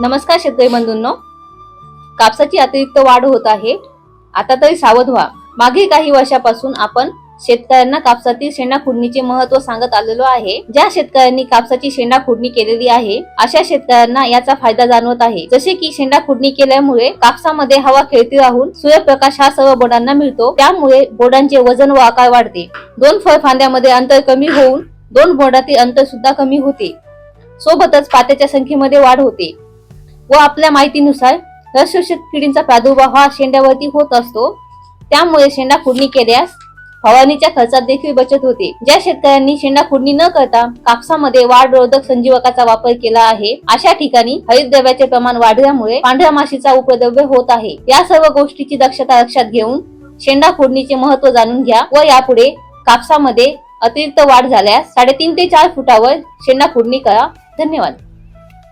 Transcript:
नमस्कार शेतकरी बंधूंनो. कापसाची अतिरिक्त वाढ होत आहे. आता तरी सावध व्हा. मागील काही वर्षापासून आपण शेतकऱ्यांना कापसातील शेंडा खुडणीचे महत्त्व सांगत आलेलो आहे. ज्या शेतकऱ्यांनी कापसाची शेंडा खुडणी केलेली आहे अशा शेतकऱ्यांना याचा फायदा जाणवत आहे. जसे की शेंडा खुडणी केल्यामुळे कापसामध्ये हवा खेळती राहून सूर्यप्रकाश हा सर्व बोडांना मिळतो. त्यामुळे बोडांचे वजन व आकार वाढते. दोन फळफांद्यामध्ये अंतर कमी होऊन दोन बोडातील अंतर सुद्धा कमी होते. सोबतच पात्याच्या संख्येमध्ये वाढ होते. व आपल्या माहितीनुसार रसशोषक किडींचा प्रादुर्भाव हा शेंड्यावरती होत असतो. त्यामुळे शेंडा खुडणी केल्यास फवारणीच्या खर्चात देखील बचत होते. ज्या शेतकऱ्यांनी शेंडा खुडणी न करता कापसामध्ये वाढ रोधक संजीवकाचा वापर केला आहे अशा ठिकाणी हरितद्रव्याचे प्रमाण वाढल्यामुळे पांढऱ्या माशीचा उपद्रव्य होत आहे. या सर्व गोष्टीची दक्षता लक्षात घेऊन शेंडा खुडणीचे महत्त्व जाणून घ्या व यापुढे कापसामध्ये अतिरिक्त वाढ झाल्यास साडेतीन ते चार फुटावर शेंडा खुडणी करा. धन्यवाद.